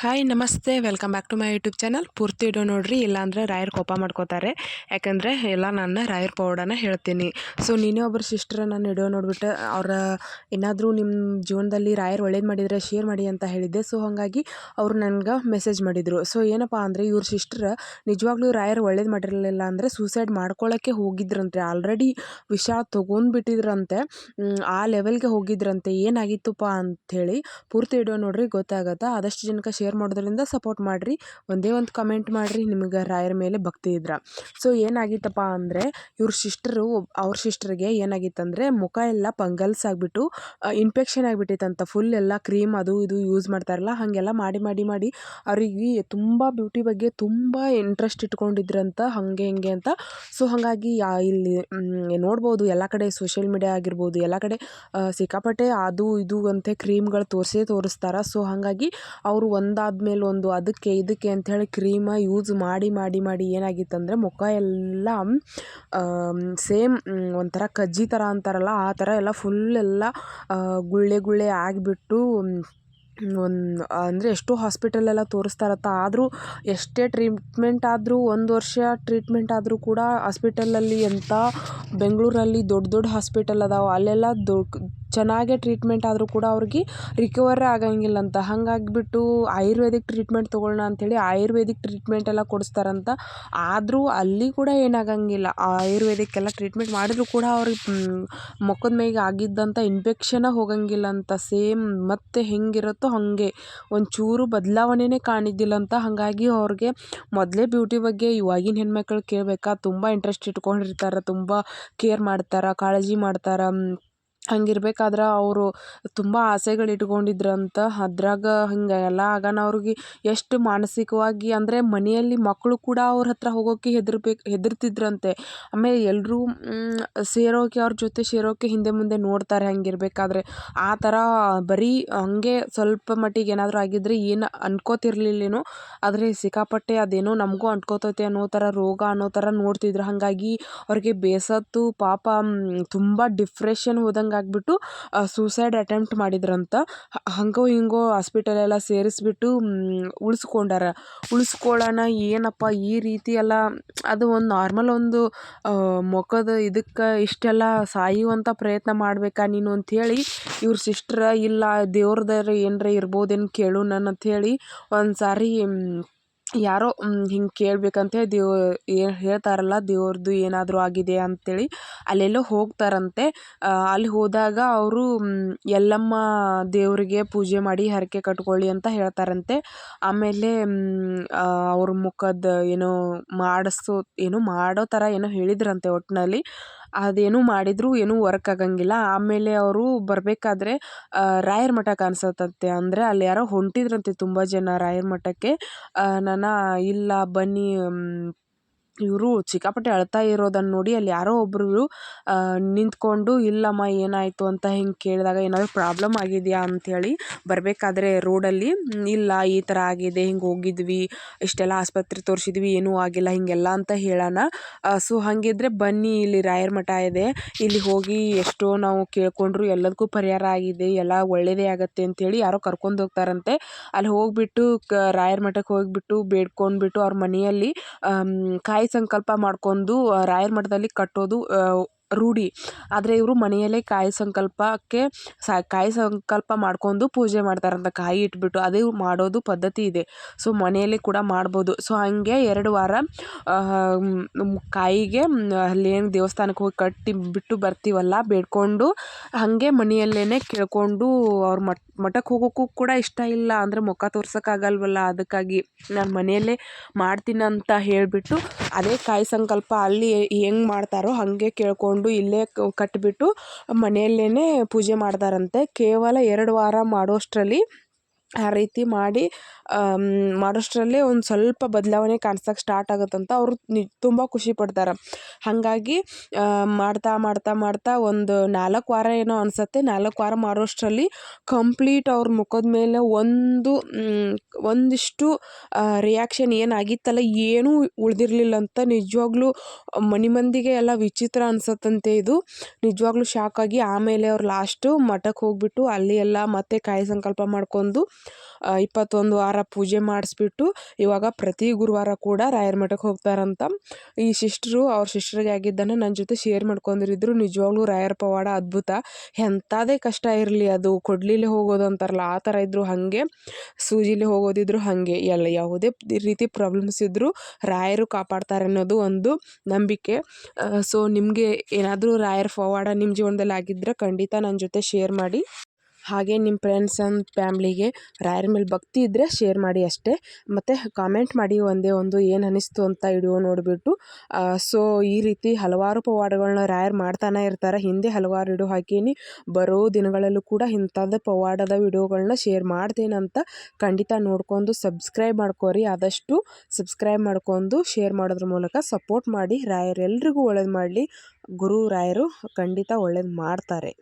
Hi namaste. Welcome back to my YouTube channel ಪೂರ್ತಿ ಇಡೋ ನೋಡ್ರಿ, ಇಲ್ಲಾಂದರೆ ರಾಯರ್ ಕೋಪ ಮಾಡ್ಕೋತಾರೆ. ಯಾಕಂದರೆ ಎಲ್ಲ ನನ್ನ ರಾಯರ್ ಪೌಡನ ಹೇಳ್ತೀನಿ. ಸೊ ನೀನೇ ಒಬ್ಬರು ಸಿಸ್ಟರ್ ನಾನು ಇಡೋ ನೋಡಿಬಿಟ್ಟು ಅವರ ಏನಾದರೂ ನಿಮ್ಮ ಜೀವನದಲ್ಲಿ ರಾಯರ್ ಒಳ್ಳೇದು ಮಾಡಿದರೆ ಶೇರ್ ಮಾಡಿ ಅಂತ ಹೇಳಿದ್ದೆ. ಸೊ ಹಾಗಾಗಿ ಅವರು ನನಗೆ ಮೆಸೇಜ್ ಮಾಡಿದರು. ಸೊ ಏನಪ್ಪ ಅಂದರೆ ಇವ್ರ ಸಿಸ್ಟರ್ ನಿಜವಾಗ್ಲೂ ರಾಯರ್ ಒಳ್ಳೇದು ಮಾಡಿರಲಿಲ್ಲ ಅಂದರೆ ಸೂಸೈಡ್ ಮಾಡ್ಕೊಳ್ಳೋಕ್ಕೆ ಹೋಗಿದ್ರಂತೆ. ಆಲ್ರೆಡಿ ವಿಷ ತೊಗೊಂಡ್ಬಿಟ್ಟಿದ್ರಂತೆ ಆ ಲೆವೆಲ್ಗೆ ಹೋಗಿದ್ರಂತೆ. ಏನಾಗಿತ್ತಪ್ಪ ಅಂಥೇಳಿ ಪೂರ್ತಿ ಇಡೋ ನೋಡ್ರಿ, ಗೊತ್ತಾಗತ್ತೆ. ಆದಷ್ಟು ಜನಕ್ಕೆ ಶೇರ್ ಮಾಡೋದ್ರಿಂದ ಸಪೋರ್ಟ್ ಮಾಡಿರಿ. ಒಂದೇ ಒಂದು ಕಮೆಂಟ್ ಮಾಡಿರಿ, ನಿಮಗೆ ರಾಯರ ಮೇಲೆ ಭಕ್ತಿ ಇದ್ರೆ. ಸೊ ಏನಾಗಿತ್ತಪ್ಪ ಅಂದರೆ, ಇವ್ರ ಸಿಸ್ಟರು ಅವ್ರ ಸಿಸ್ಟರ್ಗೆ ಏನಾಗಿತ್ತಂದರೆ, ಮುಖ ಎಲ್ಲ ಪಂಗಲ್ಸ್ ಆಗಿಬಿಟ್ಟು ಇನ್ಫೆಕ್ಷನ್ ಆಗಿಬಿಟ್ಟಿತ್ತಂತ. ಫುಲ್ ಎಲ್ಲ ಕ್ರೀಮ್ ಅದು ಇದು ಯೂಸ್ ಮಾಡ್ತಾರಲ್ಲ, ಹಾಗೆಲ್ಲ ಮಾಡಿ ಮಾಡಿ ಮಾಡಿ ಅವ್ರಿಗೆ ತುಂಬ ಬ್ಯೂಟಿ ಬಗ್ಗೆ ತುಂಬ ಇಂಟ್ರೆಸ್ಟ್ ಇಟ್ಕೊಂಡಿದ್ರಂತ, ಹಾಗೆ, ಹಿಂಗೆ ಅಂತ. ಸೊ ಹಾಗಾಗಿ ಇಲ್ಲಿ ನೋಡ್ಬೋದು, ಎಲ್ಲ ಕಡೆ ಸೋಷಿಯಲ್ ಮೀಡಿಯಾ ಆಗಿರ್ಬೋದು, ಎಲ್ಲ ಕಡೆ ಸಿಕ್ಕಾಪಟ್ಟೆ ಅದು, ಇದು ಅಂತೆ ಕ್ರೀಮ್ಗಳು ತೋರಿಸೇ ತೋರಿಸ್ತಾರೆ. ಸೊ ಹಾಗಾಗಿ ಅವರು ಒಂದಾದ್ಮೇಲೆ ಒಂದು ಅದಕ್ಕೆ ಇದಕ್ಕೆ ಅಂಥೇಳಿ ಕ್ರೀಮ ಯೂಸ್ ಮಾಡಿ ಮಾಡಿ ಮಾಡಿ ಏನಾಗಿತ್ತಂದರೆ ಮುಖ ಎಲ್ಲ ಸೇಮ್ ಒಂಥರ ಕಜ್ಜಿ ಥರ ಅಂತಾರಲ್ಲ, ಆ ಥರ ಎಲ್ಲ ಫುಲ್ ಎಲ್ಲ ಗುಳ್ಳೆ ಗುಳ್ಳೆ ಆಗಿಬಿಟ್ಟು ಒಂದು, ಅಂದರೆ ಎಷ್ಟೋ ಹಾಸ್ಪಿಟಲೆಲ್ಲ ತೋರಿಸ್ತಾರತ್ತ. ಆದರೂ ಎಷ್ಟೇ ಟ್ರೀಟ್ಮೆಂಟ್ ಆದರೂ, ಒಂದು ವರ್ಷ ಟ್ರೀಟ್ಮೆಂಟ್ ಆದರೂ ಕೂಡ ಹಾಸ್ಪಿಟಲಲ್ಲಿ ಎಂಥ ಬೆಂಗಳೂರಲ್ಲಿ ದೊಡ್ಡ ದೊಡ್ಡ ಹಾಸ್ಪಿಟಲ್ ಅದಾವೆ, ಅಲ್ಲೆಲ್ಲ ದೊಡ್ಡ, ಚೆನ್ನಾಗೇ ಟ್ರೀಟ್ಮೆಂಟ್ ಆದರೂ ಕೂಡ ಅವ್ರಿಗೆ ರಿಕವರೇ ಆಗಂಗಿಲ್ಲಂತ. ಹಾಗಾಗ್ಬಿಟ್ಟು ಆಯುರ್ವೇದಿಕ್ ಟ್ರೀಟ್ಮೆಂಟ್ ತೊಗೊಳ್ಳೋಣ ಅಂಥೇಳಿ ಆಯುರ್ವೇದಿಕ್ ಟ್ರೀಟ್ಮೆಂಟ್ ಎಲ್ಲ ಕೊಡಿಸ್ತಾರಂತ. ಆದರೂ ಅಲ್ಲಿ ಕೂಡ ಏನಾಗಂಗಿಲ್ಲ. ಆಯುರ್ವೇದಿಕ್ ಎಲ್ಲ ಟ್ರೀಟ್ಮೆಂಟ್ ಮಾಡಿದರೂ ಕೂಡ ಅವ್ರಿಗೆ ಮುಖದ ಮೇಲೆ ಆಗಿದ್ದಂಥ ಇನ್ಫೆಕ್ಷನ ಹೋಗಂಗಿಲ್ಲ ಅಂತ ಸೇಮ್ ಮತ್ತೆ ಹೆಂಗಿರುತ್ತೋ ಹಾಗೆ ಒಂಚೂರು ಬದಲಾವಣೆನೇ ಕಾಣಿದ್ದಿಲ್ಲಂತ ಹಾಗಾಗಿ ಅವ್ರಿಗೆ ಮೊದಲೇ ಬ್ಯೂಟಿ ಬಗ್ಗೆ ಇವಾಗಿನ ಹೆಣ್ಮಕ್ಳು ಕೇಳಬೇಕಾ? ತುಂಬ ಇಂಟ್ರೆಸ್ಟ್ ಇಟ್ಕೊಂಡಿರ್ತಾರೆ, ತುಂಬ ಕೇರ್ ಮಾಡ್ತಾರೆ, ಕಾಳಜಿ ಮಾಡ್ತಾರೆ. ಹಂಗಿರ್ಬೇಕಾದ್ರೆ ಅವರು ತುಂಬ ಆಸೆಗಳು ಇಟ್ಕೊಂಡಿದ್ರಂತ ಅದ್ರಾಗ ಹಿಂಗೆ ಎಲ್ಲ ಆಗಾನ ಅವ್ರಿಗೆ ಎಷ್ಟು ಮಾನಸಿಕವಾಗಿ ಅಂದರೆ ಮನೆಯಲ್ಲಿ ಮಕ್ಕಳು ಕೂಡ ಅವ್ರ ಹತ್ರ ಹೋಗೋಕ್ಕೆ ಹೆದರ್ಬೇಕು, ಹೆದರ್ತಿದ್ರಂತೆ. ಆಮೇಲೆ ಎಲ್ಲರೂ ಸೇರೋಕೆ ಅವ್ರ ಜೊತೆ ಸೇರೋಕೆ ಹಿಂದೆ ಮುಂದೆ ನೋಡ್ತಾರೆ ಹಂಗಿರ್ಬೇಕಾದ್ರೆ. ಆ ಥರ ಬರೀ ಹಂಗೆ ಸ್ವಲ್ಪ ಮಟ್ಟಿಗೆ ಏನಾದರೂ ಆಗಿದ್ರೆ ಏನು ಅನ್ಕೋತಿರ್ಲಿಲ್ಲೇನೋ, ಆದರೆ ಸಿಕ್ಕಾಪಟ್ಟೆ ಅದೇನೋ ನಮಗೂ ಅಂಟ್ಕೋತೈತೆ ಅನ್ನೋ ಥರ ರೋಗ ಅನ್ನೋ ಥರ ನೋಡ್ತಿದ್ರು. ಹಾಗಾಗಿ ಅವ್ರಿಗೆ ಬೇಸತ್ತು ಪಾಪ ತುಂಬ ಡಿಪ್ರೆಷನ್ ಹೋದಂಗೆ ಆಗಿಬಿಟ್ಟು ಸೂಸೈಡ್ ಅಟೆಂಪ್ಟ್ ಮಾಡಿದ್ರಂತ. ಹಂಗೋ ಹಿಂಗೋ ಹಾಸ್ಪಿಟಲೆಲ್ಲ ಸೇರಿಸ್ಬಿಟ್ಟು ಉಳಿಸ್ಕೊಂಡಾರ. ಉಳಿಸ್ಕೊಳ್ಳೋಣ ಏನಪ್ಪ ಈ ರೀತಿ ಎಲ್ಲ, ಅದು ಒಂದು ನಾರ್ಮಲ್ ಒಂದು ಮೊಖದ ಇದಕ್ಕೆ ಇಷ್ಟೆಲ್ಲ ಸಾಯುವಂಥ ಪ್ರಯತ್ನ ಮಾಡ್ಬೇಕಾ ನೀನು ಅಂಥೇಳಿ, ಇವ್ರ ಸಿಸ್ಟ್ರ ಇಲ್ಲ ದೇವ್ರದಾರ ಏನರ ಇರ್ಬೋದೇನು ಕೇಳು ನನ್ನ ಅಂಥೇಳಿ ಒಂದು ಸಾರಿ ಯಾರೋ ಹಿಂಗೆ ಕೇಳ್ಬೇಕಂತೇಳಿ ದೇವ ಹೇಳ್ತಾರಲ್ಲ ದೇವ್ರದ್ದು ಏನಾದರೂ ಆಗಿದೆ ಅಂಥೇಳಿ ಅಲ್ಲೆಲ್ಲೋ ಹೋಗ್ತಾರಂತೆ. ಅಲ್ಲಿ ಹೋದಾಗ ಅವರು ಯಲ್ಲಮ್ಮ ದೇವರಿಗೆ ಪೂಜೆ ಮಾಡಿ ಹರಕೆ ಕಟ್ಕೊಳ್ಳಿ ಅಂತ ಹೇಳ್ತಾರಂತೆ. ಆಮೇಲೆ ಅವ್ರ ಮುಖದ ಏನೋ ಮಾಡಿಸೋ, ಏನೋ ಮಾಡೋ ಥರ ಏನೋ ಹೇಳಿದ್ರಂತೆ ಒಟ್ಟಿನಲ್ಲಿ ಅದೇನು ಮಾಡಿದರೂ ಏನೂ ವರ್ಕ್ ಆಗಂಗಿಲ್ಲ. ಆಮೇಲೆ ಅವರು ಬರಬೇಕಾದ್ರೆ ರಾಯರ ಮಠ ಕಾಣಿಸತ್ತಂತೆ. ಅಂದರೆ ಅಲ್ಲಿ ಯಾರೋ ಹೊಂಟಿದ್ರಂತೆ ತುಂಬ ಜನ ರಾಯರ ಮಠಕ್ಕೆ. ನಾನು, ಇಲ್ಲ ಬನ್ನಿ ಇವರು ಸಿಕ್ಕಾಪಟ್ಟೆ ಅಳ್ತಾ ಇರೋದನ್ನು ನೋಡಿ ಅಲ್ಲಿ ಯಾರೋ ಒಬ್ಬರು ನಿಂತ್ಕೊಂಡು ಇಲ್ಲಮ್ಮ ಏನಾಯಿತು ಅಂತ ಹಿಂಗೆ ಕೇಳಿದಾಗ ಏನಾದರೂ ಪ್ರಾಬ್ಲಮ್ ಆಗಿದೆಯಾ? ಅಂಥೇಳಿ ಬರಬೇಕಾದ್ರೆ ರೋಡಲ್ಲಿ "ಹ್ಮ್, ಇಲ್ಲ ಈ ಥರ ಆಗಿದೆ ಹಿಂಗೆ ಹೋಗಿದ್ವಿ ಇಷ್ಟೆಲ್ಲ ಆಸ್ಪತ್ರೆ ತೋರಿಸಿದ್ವಿ ಏನೂ ಆಗಿಲ್ಲ ಹಿಂಗೆಲ್ಲ ಅಂತ ಹೇಳೋಣ. ಸೊ ಹಾಗಿದ್ರೆ ಬನ್ನಿ ಇಲ್ಲಿ ರಾಯರ ಮಠ ಇದೆ ಇಲ್ಲಿ ಹೋಗಿ ಎಷ್ಟೋ ನಾವು ಕೇಳ್ಕೊಂಡ್ರು ಎಲ್ಲದಕ್ಕೂ ಪರಿಹಾರ ಆಗಿದೆ ಎಲ್ಲ ಒಳ್ಳೆಯದೇ ಆಗುತ್ತೆ ಅಂಥೇಳಿ ಯಾರೋ ಕರ್ಕೊಂಡು ಹೋಗ್ತಾರಂತೆ. ಅಲ್ಲಿ ಹೋಗ್ಬಿಟ್ಟು ಕ ರಾಯರ ಮಠಕ್ಕೆ ಹೋಗ್ಬಿಟ್ಟು ಬೇಡ್ಕೊಂಡ್ಬಿಟ್ಟು ಅವ್ರ ಮನೆಯಲ್ಲಿ ಕಾಯಿ ಸಂಕಲ್ಪ ಮಾಡ್ಕೊಂಡು ರಾಯರ ಮಠದಲ್ಲಿ ಕಟ್ಟೋದು ರೂಢಿ. ಆದರೆ ಇವರು ಮನೆಯಲ್ಲೇ ಕಾಯಿ ಸಂಕಲ್ಪಕ್ಕೆ ಸ, ಕಾಯಿ ಸಂಕಲ್ಪ ಮಾಡ್ಕೊಂಡು ಪೂಜೆ ಮಾಡ್ತಾರಂತ ಕಾಯಿ ಇಟ್ಬಿಟ್ಟು ಅದೇ ಮಾಡೋದು ಪದ್ಧತಿ ಇದೆ. ಸೊ, ಮನೆಯಲ್ಲಿ ಕೂಡ ಮಾಡ್ಬೋದು. ಸೊ, ಹಾಗೆ ಎರಡು ವಾರ ಕಾಯಿಗೆ ಅಲ್ಲೇನು ದೇವಸ್ಥಾನಕ್ಕೆ ಹೋಗಿ ಕಟ್ಟಿ ಬಿಟ್ಟು ಬರ್ತೀವಲ್ಲ, ಬೇಡ್ಕೊಂಡು ಹಾಗೆ ಮನೆಯಲ್ಲೇ ಕೇಳ್ಕೊಂಡು ಅವ್ರ ಮಠ, ಮಠಕ್ಕೆ ಹೋಗೋಕ್ಕೂ ಕೂಡ ಇಷ್ಟ ಇಲ್ಲ. ಅಂದರೆ ಮುಖ ತೋರ್ಸೋಕ್ಕಾಗಲ್ವಲ್ಲ, ಅದಕ್ಕಾಗಿ ನಾನು ಮನೆಯಲ್ಲೇ ಮಾಡ್ತೀನಂತ ಹೇಳಿಬಿಟ್ಟು ಅದೇ ಕಾಯಿ ಸಂಕಲ್ಪ ಅಲ್ಲಿ ಹೆಂಗೆ ಮಾಡ್ತಾರೋ ಹಾಗೆ ಕೇಳ್ಕೊಂಡು ಇಲ್ಲೇ ಕಟ್ಟಿಬಿಟ್ಟು ಮನೆಯಲ್ಲೇ ಪೂಜೆ ಮಾಡ್ತಾರಂತೆ ಕೇವಲ ಎರಡು ವಾರ ಮಾಡೋಷ್ಟರಲ್ಲಿ ಆ ರೀತಿ ಮಾಡಿ ಮಾಡೋಷ್ಟರಲ್ಲೇ ಒಂದು ಸ್ವಲ್ಪ ಬದಲಾವಣೆ ಕಾಣ್ಸಕ್ಕೆ ಸ್ಟಾರ್ಟ್ ಆಗುತ್ತಂತ ಅವರು ನಿ, ತುಂಬ ಖುಷಿ ಪಡ್ತಾರೆ. ಹಾಗಾಗಿ ಮಾಡ್ತಾ ಮಾಡ್ತಾ ಮಾಡ್ತಾ ಒಂದು ನಾಲ್ಕು ವಾರ ಏನೋ ಅನಿಸತ್ತೆ. ನಾಲ್ಕು ವಾರ ಮಾಡೋಷ್ಟರಲ್ಲಿ ಕಂಪ್ಲೀಟ್ ಅವ್ರ ಮುಖದ ಮೇಲೆ ಒಂದು ಒಂದಿಷ್ಟು ರಿಯಾಕ್ಷನ್ ಏನಾಗಿತ್ತಲ್ಲ ಏನೂ ಉಳಿದಿರ್ಲಿಲ್ಲಂತ ನಿಜವಾಗ್ಲೂ ಮನೆ ಮಂದಿಗೆ ಎಲ್ಲ ವಿಚಿತ್ರ ಅನಿಸತ್ತಂತೆ ಇದು. ನಿಜವಾಗ್ಲೂ ಶಾಕಾಗಿ ಆಮೇಲೆ ಅವ್ರು ಲಾಸ್ಟು ಮಠಕ್ಕೆ ಹೋಗ್ಬಿಟ್ಟು ಅಲ್ಲಿ ಎಲ್ಲ ಮತ್ತೆ ಕಾಯಿ ಸಂಕಲ್ಪ ಮಾಡ್ಕೊಂಡು ಇಪ್ಪತ್ತೊಂದು ವಾರ ಪೂಜೆ ಮಾಡಿಸ್ಬಿಟ್ಟು ಇವಾಗ ಪ್ರತಿ ಗುರುವಾರ ಕೂಡ ರಾಯರ ಮಠಕ್ಕೆ ಹೋಗ್ತಾರಂತ. ಈ ಸಿಸ್ಟ್ರು ಅವ್ರ ಸಿಸ್ಟ್ರಿಗೆ ಆಗಿದ್ದನ್ನು ನನ್ನ ಜೊತೆ ಶೇರ್ ಮಾಡ್ಕೊಂಡಿರಿದ್ರು ನಿಜವಾಗ್ಲೂ ರಾಯರ ಪವಾಡ ಅದ್ಭುತ. ಎಂಥದೇ ಕಷ್ಟ ಇರಲಿ, ಅದು ಕೊಡ್ಲಿಲ್ಲಿ ಹೋಗೋದು ಅಂತಾರಲ್ಲ, ಆ ಥರ ಇದ್ದರು ಹಾಗೆ. ಸೂಜಿಲಿ ಹೋಗೋದಿದ್ರು ಹಾಗೆ. ಎಲ್ಲ ಯಾವುದೇ ರೀತಿ ಪ್ರಾಬ್ಲಮ್ಸ್ ಇದ್ದರೂ ರಾಯರು ಕಾಪಾಡ್ತಾರೆ ಅನ್ನೋದು ಒಂದು ನಂಬಿಕೆ. ಸೊ ನಿಮಗೆ ಏನಾದರೂ ರಾಯರ ಪವಾಡ ನಿಮ್ಮ ಜೀವನದಲ್ಲಿ ಆಗಿದ್ದರೆ ಖಂಡಿತ ನನ್ನ ಜೊತೆ ಶೇರ್ ಮಾಡಿ. ಹಾಗೆ ನಿಮ್ಮ ಫ್ರೆಂಡ್ಸ್ ಆ್ಯಂಡ್ ಫ್ಯಾಮ್ಲಿಗೆ ರಾಯರ ಮೇಲೆ ಭಕ್ತಿ ಇದ್ದರೆ ಶೇರ್ ಮಾಡಿ ಅಷ್ಟೇ. ಮತ್ತು ಕಾಮೆಂಟ್ ಮಾಡಿ ಒಂದೇ ಒಂದು ಏನು ಅನ್ನಿಸ್ತು ಅಂತ ವಿಡಿಯೋ ನೋಡಿಬಿಟ್ಟು. ಸೊ ಈ ರೀತಿ ಹಲವಾರು ಪವಾಡಗಳನ್ನ ರಾಯರ್ ಮಾಡ್ತಾನೆ ಇರ್ತಾರೆ. ಹಿಂದೆ ಹಲವಾರು ವಿಡಿಯೋ ಹಾಕೀನಿ. ಬರೋ ದಿನಗಳಲ್ಲೂ ಕೂಡ ಇಂಥದ್ದು ಪವಾಡದ ವಿಡಿಯೋಗಳನ್ನ ಶೇರ್ ಮಾಡ್ತೇನಂತ ಖಂಡಿತ ನೋಡ್ಕೊಂಡು ಸಬ್ಸ್ಕ್ರೈಬ್ ಮಾಡ್ಕೋರಿ. ಆದಷ್ಟು ಸಬ್ಸ್ಕ್ರೈಬ್ ಮಾಡ್ಕೊಂಡು ಶೇರ್ ಮಾಡೋದ್ರ ಮೂಲಕ ಸಪೋರ್ಟ್ ಮಾಡಿ. ರಾಯರ್ ಎಲ್ರಿಗೂ ಒಳ್ಳೇದು ಮಾಡಲಿ. ಗುರು ರಾಯರು ಖಂಡಿತ ಒಳ್ಳೇದು ಮಾಡ್ತಾರೆ.